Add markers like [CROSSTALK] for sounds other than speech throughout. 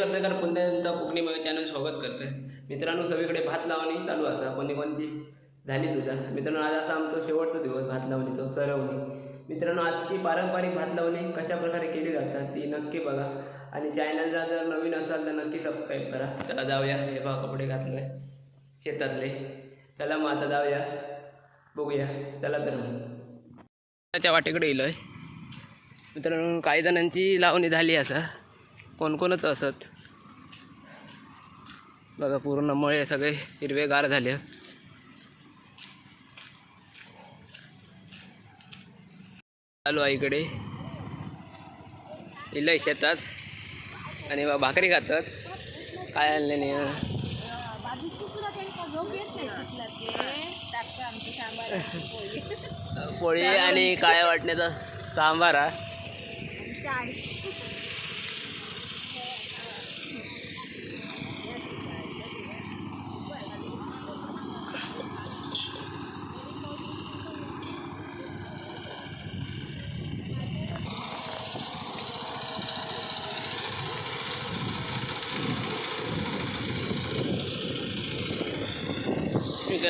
वर्धेकर पुन्हा यांचा कोकणी मग चॅनल स्वागत करते. मित्रांनो सगळीकडे भात लावणी चालू असा. कोणी कोणती झाली सुद्धा. मित्रांनो आज असा आमचा शेवटचा दिवस भात लावणीचा. सरवणी. मित्रांनो आजची पारंपरिक भात लावणी कशा प्रकारे केली जातात ती नक्की बघा. आणि चॅनलला जर नवीन असाल तर नक्की सबस्क्राईब करा. चला जाऊया. हे बघा कपडे घातले. शेतातले. चला मग आता जाऊया. बघूया. चला तर मग. त्या वाटेकडे येलोय मित्रांनो काही जणांची लावणी झाली असा कोण कोणच असत. बघा पूर्ण मळे सगळे हिरवेगार झाले. चालू आहे इकडे. इलय शेतात. आणि बा भाकरी खातात. काय आणले नाही? [LAUGHS] पोळी आणि काय वाटण्याचा? सांबारा चाय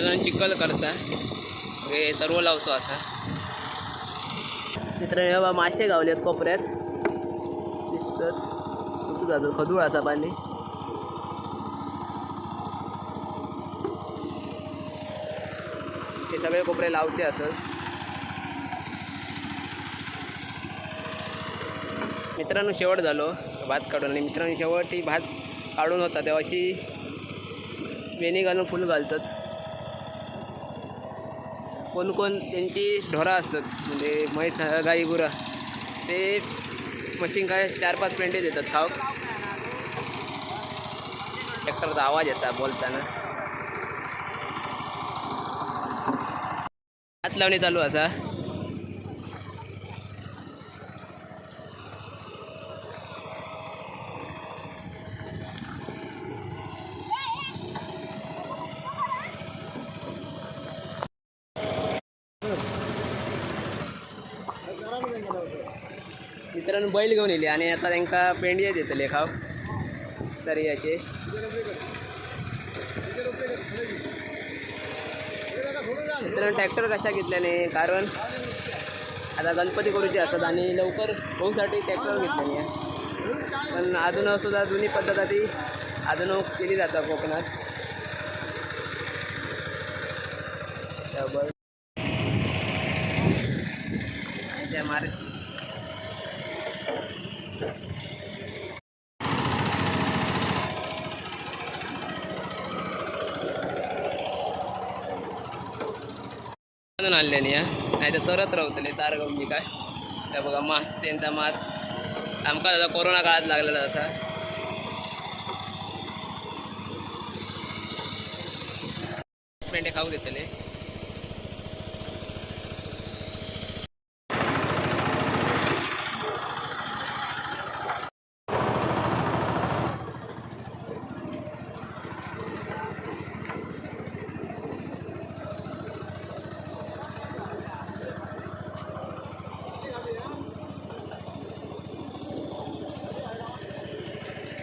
मी चिखल करता. हे सर्व लावतो असा मित्रांनो हे बा मासे गावलेत कोपऱ्यात. दिसतात. कुठं जातो खदूळ असा पाणी. ते सगळे कोपरे लावते असत मित्रांनो शेवट झालो. भात काढून आणि मित्रांनो शेवट ही भात काढून होता तेव्हा अशी वेणी घालून फुल घालतात. कोण कोण त्यांची ढोरं असतात म्हणजे म्हैस गाई गुरं ते मशीन काय चार पाच पेंटे देतात खाऊ ट्रॅक्टरचा आवाज येतात बोलताना. हात लावणी चालू असा मित्रांनो बैल घेऊन येली आणि आता त्यांका पेंडे देतले खाव दर्याचे मित्रांनो ट्रॅक्टर कशा घेतल्याने कारण आता गणपती करूचे असतात आणि लवकर होऊसाठी ट्रॅक्टर घेतल्याने पण अजून सुद्धा जुनी पद्धत ती. अजून केली जातात कोकणात त्या बैल त्या मार आणून आणल्याने नाही तर तरत राहतले तार गमली काय. त्या बघा मास त्यांचा मास. आमका आता कोरोना काळात लागलेला असा पेंडे खाऊ देतले.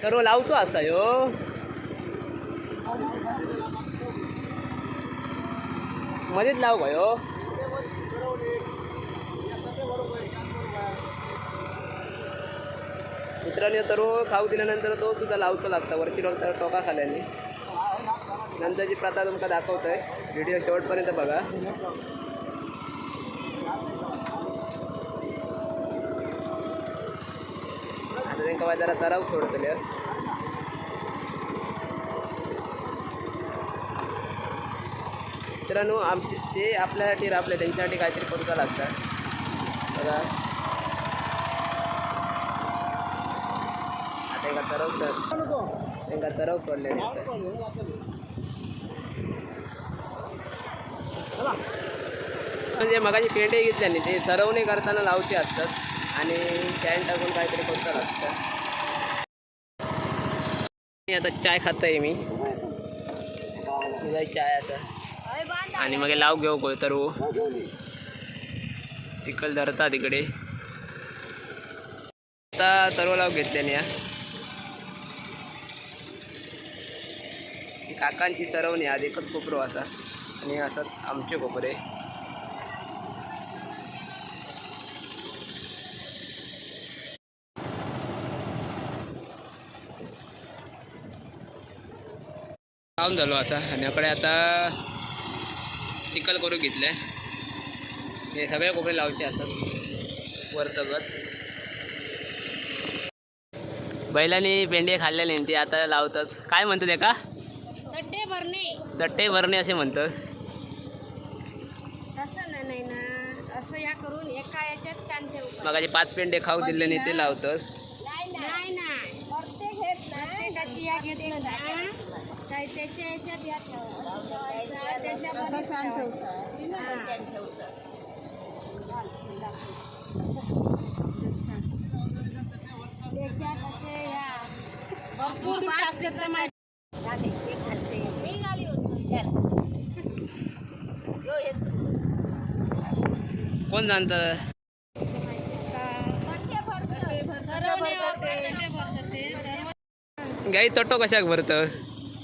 सर्व लावतो आता यो मध्येच लाव भयो मित्रांनी तर खाऊ दिल्यानंतर तो सुद्धा लावतो लागता वरती डॉक्टर टोका खाल्याने. नंतरची प्रथा तुमका दाखवतोय व्हिडिओ शेवटपर्यंत बघा. आता त्यांना जरा तराव सोडतले मित्रांनो आमचे ते आपल्यासाठी राबले त्यांच्यासाठी काहीतरी करूचा लागतात? बघा. आता एका तरव सर त्यांना तरव सोडले म्हणजे मगाची पेंडे नाही ते तरवणे करताना लावचे असतात आणि चॅन टाकून काहीतरी करता लागतं मी आता चाय खातोय मी. चाय आता. आणि मग लाव घेऊ कोय तर चिखल धरता तिकडे. आता सर्व लाव घेतल्याने या काकांची तरवणी आज एकच कोपरो असा आणि असत आमचे कोपरे. काम झालो आता आणि याकडे आता चिखल करून घेतलंय. हे सगळे कोपरे लावचे असतात वरतगत बैलांनी पेंडे खाल्लेले ते आता लावतात. काय म्हणतात एका? गड्डे भरणे. दट्टे भरणे असे म्हणतात. तसं ना नाही ना. असं या करून एका याच्यात छान ठेवू. मग पाच पेंडे खाऊ दिले नाही ते लावतात नाही नाही प्रत्येक घेत प्रत्येकाची या घेतलं ना काय त्याच्या याच्यात या ठेवायचं. त्याच्यामध्ये ठेवायचं. त्याच्यात असे या भरपूर पाच पिकं झाले ते घालते मी गाली होतो चल यो एक कोण जाणतं गाई तोटो कशाक भरतं?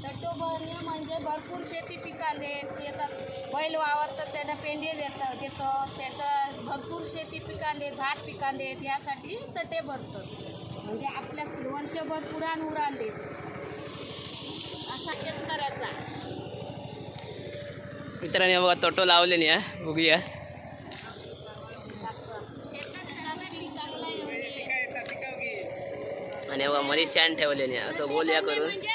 तटोभरणे म्हणजे भरपूर शेती पिकाले शेतात बैल वावरतात त्यांना पेंडे देतात देतात. त्याचं भरपूर शेती पिकांले भात पिकांले यासाठी तटे भरतात. म्हणजे आपल्या वर्षभर पुराण उराण देत. असा शेतकऱ्याचा. मित्रांनी बघा तोटो लावले नाही हा बघूया शेतात सगळं पीक चांगलं येते. आणि बघा मध्ये स्टँड ठेवले नाही असं बोलूया करून. म्हणजे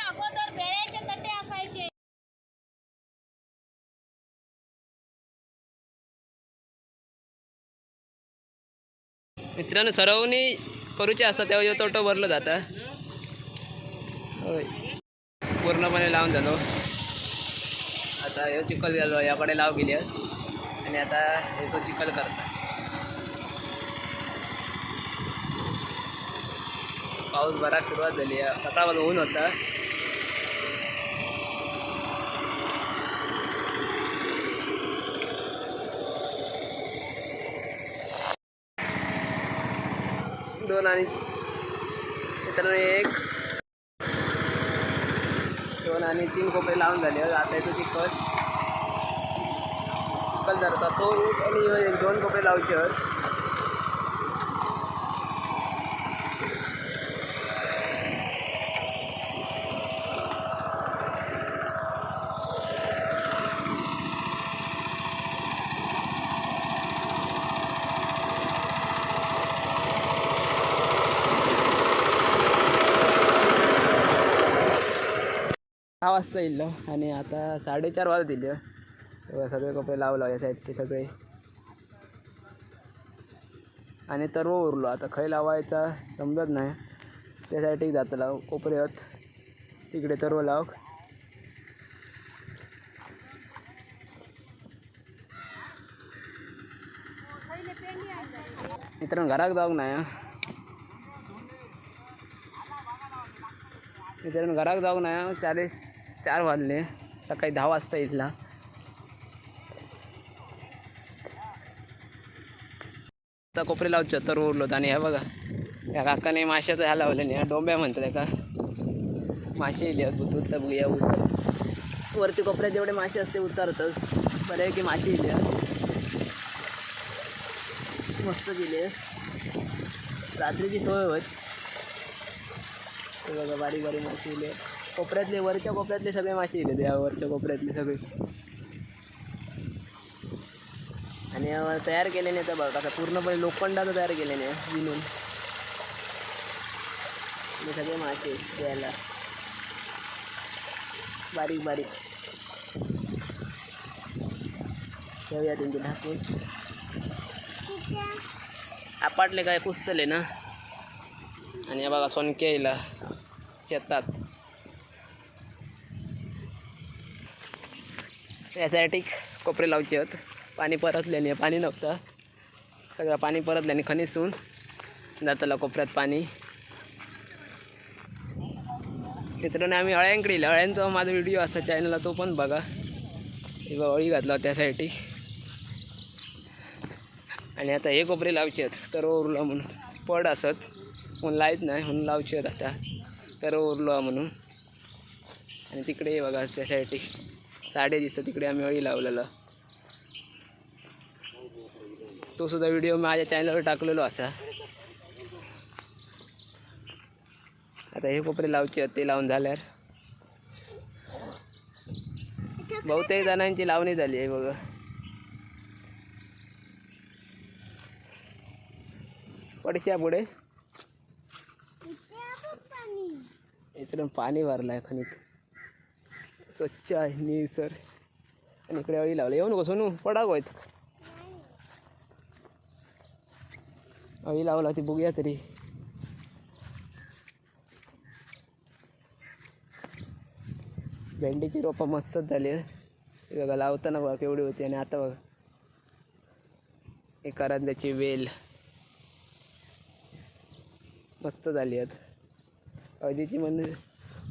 मित्रांनो सरवणी करूचे असतात तेव्हा तोटो भरलो जाता. होय. पूर्णपणे लावून झालो आता ह्यो चिखल झालो याकडे लाव गेली आणि आता हे जो चिखल करता पाऊस बराच सुरुवात झाली आहे. सकाळपासून ऊन होता. दोन आणि मित्रांनो एक. दोन आणि तीन कोपरे लावून झाले. आता येतो चिखल चिखल धरता तो एक आणि एक दोन कोपरे लावचे आहेत दहा वाजता येईल आणि आता साडेचार वाजत येईल तेव्हा सगळे कपडे लावला या साईडचे सगळे. आणि तरव उरलो. आता खय लावायचा समजत नाही. त्यासाठी जातला कोपरे आहेत तिकडे तरव लाव. पहिले मित्रांनो घराक जाऊक नाही हं. मित्रांनो घराक जाऊक नाही हं. चार वाजले. सकाळी दहा वाजता इथला. आता कोपरे लावत तर उरलो आणि ह्या बघा. या काकाने माशाचं ह्या लावले नाही डोंब्या म्हणतात का मासे येले बुतूत तर उतर वरती कोपऱ्यात जेवढे मासे असते उतरतच. बऱ्यापैकी मासे येले मस्त दिले रात्रीची सोय होत बघा बारीक बारीक मासे येले कोपऱ्यातले वरच्या कोपऱ्यातले सगळे मासे येले या वरच्या कोपऱ्यातले सगळे. आणि तयार केले नाही तर बघा आता पूर्णपणे लोखंडाचं तयार केलेने विणून. हे सगळे मासे द्यायला. बारीक बारीक. ठेवूया तुमची ढाकून. आपाटले काय पुसतले ना? आणि बघा सोनके येईल शेतात. यासाठी कोपरे लावचे आहेत. पाणी परतल्याने पाणी नव्हतं. सगळं पाणी परतल्याने खनिसून जाताला कोपऱ्यात पाणी. मित्रांनो आम्ही अळ्यांकडे येईल अळ्यांचा माझा व्हिडिओ असा चॅनलला तो पण बघा. हे अळी घातला त्यासाठी आणि आता हे कोपरे लावचे आहेत. तर उरला म्हणून. पड असत. म्हणून लायत नाही म्हणून लावचे आहेत आता. तर उरलो म्हणून. आणि तिकडे बघा त्यासाठी साडे दिसतं तिकडे आम्ही अळी लावलेलं. तो सुद्धा व्हिडिओ माझ्या चॅनलवर टाकलेलो असा. आता हे कोपरे लावचे ते लावून झाल्यावर. बहुतेक जणांची लावणी झाली आहे बघा. पडश्या पुढे. इकडून पाणी. भरलं आहे खणीत स्वच्छ आहे निसर आणि इकडे अळी लावली. येऊ नको सोनू पडा गोयत अळी लावला ती बघूया तरी. भेंडीची रोपं मस्तच झाली आहेत. बघा लावताना बघा केवढी होती आणि आता बघा. एक करांद्याची वेल. मस्त झाली आहेत हळदीची म्हणजे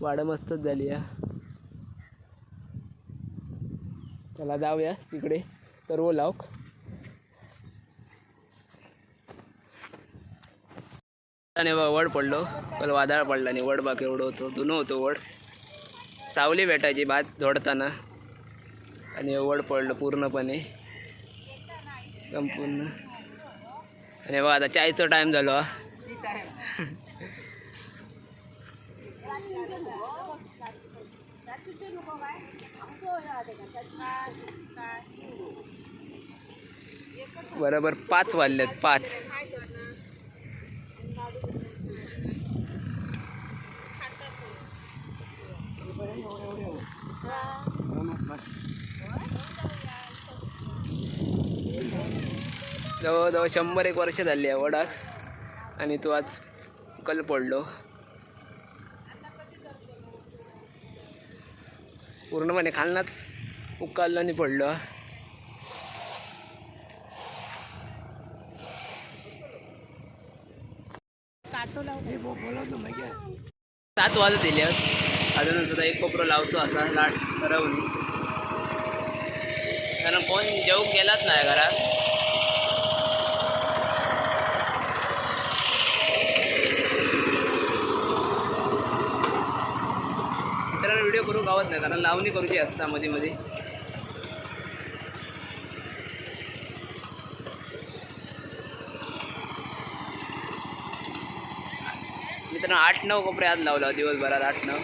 वाढ मस्तच झाली आहे चला जाऊया तिकडे. तर ओलावक आणि वड पडलो. पण वादळ पडला नाही. वड बाग एवढं होतं. जुनं होतो वड. सावली भेटायची भात झोडताना. आणि वड पडलं पूर्णपणे. संपूर्ण. आणि बघा आता चायचा टाईम झालो. हा. बरोबर पाच वाजलेत पाच. जवळजवळ शंभर एक वर्ष झाली आहे वडाक आणि तो आज कल पडलो. पूर्णपणे खालनाच. उकालला आणि पडलो सात वाजत दिले अजून सुद्धा एक कोपरा लावतो असा लाट ठरवून कारण कोण जेवून गेलाच नाही घरात. मित्रांनो व्हिडिओ करू गावत नाही कारण लावणी करूची असता मध्ये मध्ये मित्रांनो आठ नऊ कपडे आज लावला दिवसभरात आठ नऊ.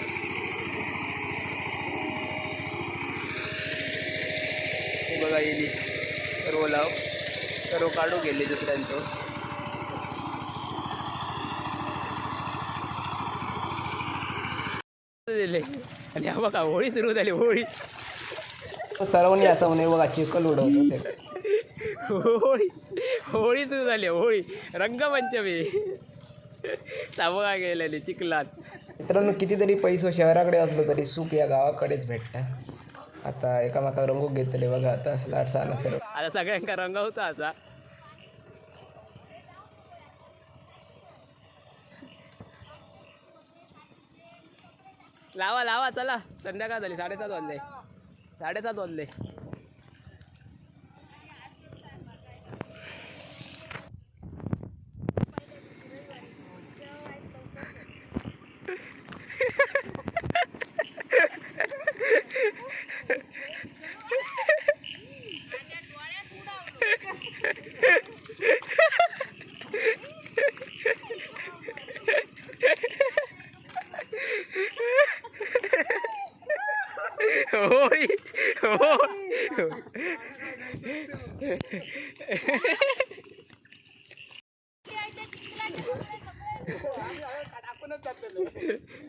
हे बघा येईल सर्व लाव. सर्व काढू गेले दुसऱ्यांचं. दिले. आणि हा बघा होळी सुरू झाली होळी. सर्वांनी असं म्हणे बघा चिखल उडवतो ते होळी होळी सुरू झाली होळी. रंगपंचमी. [LAUGHS] साबगा गेलेली चिखलात. मित्रांनो कितीतरी पैसे शहराकडे असलो तरी सुख या गावाकडेच भेटतं. आता एकामेका रंगूक घेतले बघा आता लाट आला सर्व. आता सगळ्यांका रंग होता असा लावा लावा चला. संध्याकाळ झाली साडेसात वाजले. साडेसात वाजले.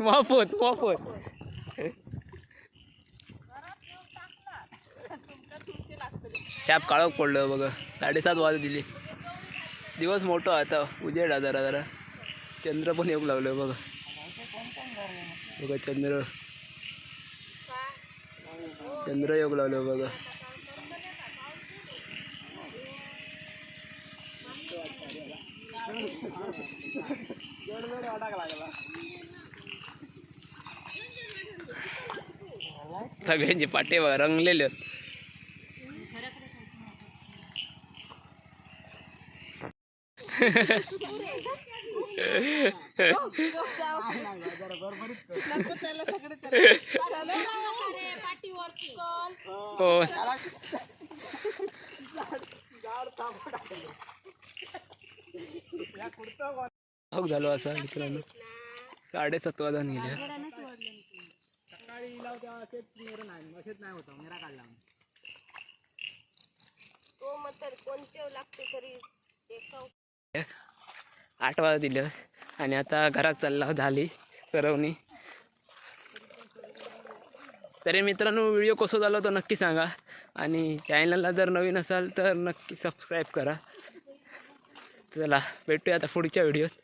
मोफत मोफत शाप काळोख पडलं बघा. साडेसात वाज दिली. दिवस मोठा आता. उजेड जरा जरा. चंद्र पण येऊ लागलं बघा. बघा चंद्र. चंद्र योग लावलं बघा. सगळ्यांचे पाटे रंगलेले हो. भाग झालो असा मित्रांनो. साडेसात वाजता गेल्या आठ वाजता दिलं. आणि आता घरात चालला झाली सरवणी तरी मित्रांनो व्हिडिओ कसं झाला तो नक्की सांगा. आणि चॅनलला जर नवीन असाल तर नक्की सबस्क्राईब करा. चला भेटूया आता पुढच्या व्हिडिओत